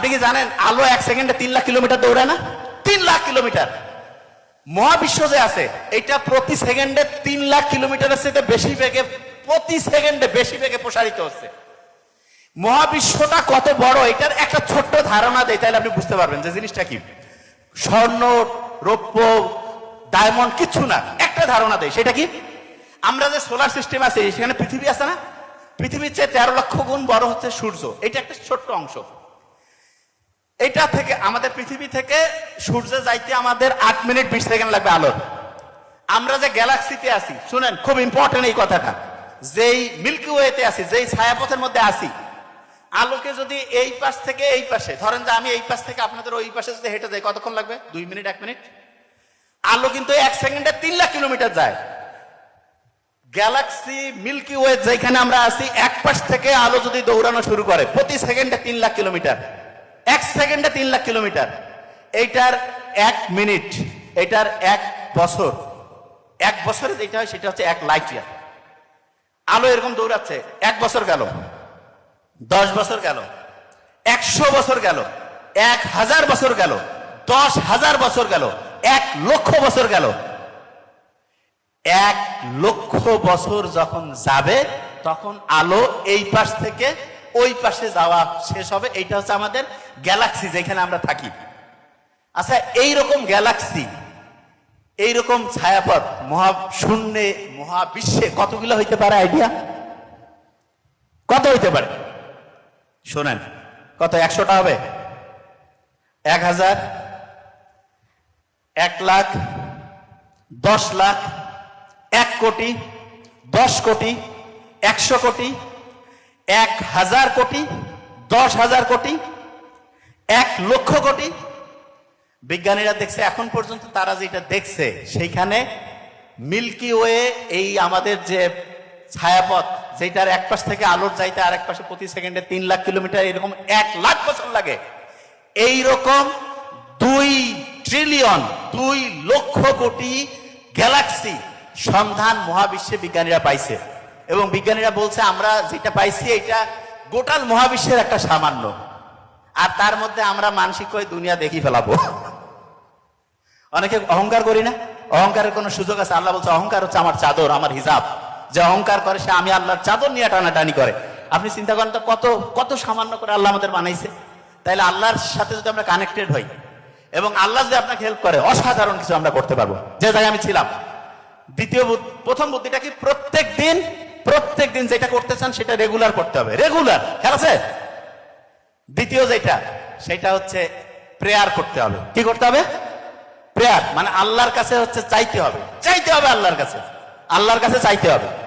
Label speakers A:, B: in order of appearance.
A: আপনি কি জানেন আলো এক সেকেন্ডে তিন লাখ কিলোমিটার দৌড়ায় না? তিন লাখ কিলোমিটার। মহাবিশ্ব যে আছে, এটা প্রতি সেকেন্ডে তিন লাখ কিলোমিটারের সাথে বেশি বেগে, প্রতি সেকেন্ডে বেশি বেগে প্রসারিত হচ্ছে। মহাবিশ্বটা কত বড়, এটার একটা ছোট্ট ধারণা দেয় তাহলে আপনি বুঝতে পারবেন যে জিনিসটা কি। স্বর্ণ, রৌপ্য ডায়মন্ড কিছু না, একটা ধারণা দেয় সেটা কি? আমরা যে সোলার সিস্টেম আছে, সেখানে পৃথিবী আছে না? পৃথিবীর চেয়ে তেরো লক্ষ গুণ বড় হচ্ছে সূর্য, এটা একটা ছোট্ট অংশ। এটা থেকে, আমাদের পৃথিবী থেকে সূর্যে যাইতে আমাদের আট মিনিট বিশ সেকেন্ড লাগবে আলোর। আমরা যে গ্যালাক্সিতে আছি, শুনেন, খুব ইম্পর্টেন্ট এই কথাটা। যেই মিল্কি ওয়েতে আছি, যেই ছায়াপথের মধ্যে আছি, আলোকে যদি এই পাশ থেকে এই পাশে, ধরেন যে আমি এই পাশ থেকে আপনাদের ওই পাশে যদি হেঁটে যাই, কতক্ষণ লাগবে? দুই মিনিট, এক মিনিট? আলো কিন্তু এক সেকেন্ডে তিন লাখ কিলোমিটার যায়। গ্যালাক্সি, মিল্কি ওয়ে যেখানে আমরা আছি, এক পাশ থেকে আলো যদি দৌড়ানো শুরু করে, প্রতি সেকেন্ডে তিন লাখ কিলোমিটার। এক সেকেন্ডে তিন লাখ কিলোমিটার। এইটার এক মিনিট এটার এক বছর। এক বছরে যেটা হয় সেটা হচ্ছে এক লাইট ইয়ার আলো এরকম দৌড়াচ্ছে, এক বছর গেল, দশ বছর গেল, একশো বছর গেল, এক হাজার বছর গেল, দশ হাজার বছর গেল, এক লক্ষ বছর গেল। এক লক্ষ বছর যখন যাবে, তখন আলো এই পাশ থেকে ওই পাশে যাওয়া শেষ হবে। এইটা হচ্ছে আমাদের গ্যালাক্সি যেখানে আমরা থাকি। আচ্ছা এই রকম গ্যালাক্সি এইরকম ছায়াপথ মহা শূন্যে মহাবিশ্বে কতগুলো হইতে পারে আইডিয়া কত হইতে পারে? শোনেন, কত, একশোটা হবে? এক হাজার, এক লাখ, দশ লাখ, এক কোটি, দশ কোটি, একশো কোটি এক হাজার কোটি, দশ হাজার কোটি, এক লক্ষ কোটি। বিজ্ঞানীরা দেখছে, এখন পর্যন্ত তারা যেটা দেখছে, সেইখানে মিল্কি ওয়ে এই আমাদের যে ছায়াপথ, যেটার এক পাশ থেকে আলোর যাইতে আর এক পাশে প্রতি সেকেন্ডে তিন লাখ কিলোমিটার, এরকম এক লাখ বছর লাগে। এই রকম দুই ট্রিলিয়ন, দুই লক্ষ কোটি গ্যালাক্সি সন্ধান মহাবিশ্বে বিজ্ঞানীরা পাইছে। এবং বিজ্ঞানীরা বলছে, আমরা যেটা পাইছি, এটা গোটাল মহাবিশ্বের একটা সামান্য। আর তার মধ্যে আমরা মানসিক হয়ে দুনিয়া দেখি ফেলাবো। অনেকে অহংকার করি না? অহংকারের কোনো সুযোগ আছে? আল্লাহ বলছে, অহংকার হচ্ছে আমার চাদর, আমার হিসাব যে অহংকার করে, সে আমি আল্লাহর চাদর নিয়ে টানাটানি করে। আপনি চিন্তা করেন তো, কত কত সামান্য করে আল্লাহ আমাদের বানাইছে। তাইলে আল্লাহর সাথে যদি আমরা কানেক্টেড হই, এবং আল্লাহ যদি আপনাকে হেল্প করে, অসাধারণ কিছু আমরা করতে পারব। যে জায়গায় আমি ছিলাম। দ্বিতীয় প্রথম বুদ্ধিটা কি? প্রত্যেক দিন প্রত্যেক দিন যেটা করতে চান সেটা রেগুলার করতে হবে। রেগুলার খেয়াল আছে? দ্বিতীয় যেটা, সেটা হচ্ছে প্রেয়ার করতে হবে। কি করতে হবে? প্রেয়ার মানে আল্লাহর কাছে হচ্ছে চাইতে হবে। চাইতে হবে আল্লাহর কাছে। আল্লাহর কাছে চাইতে হবে।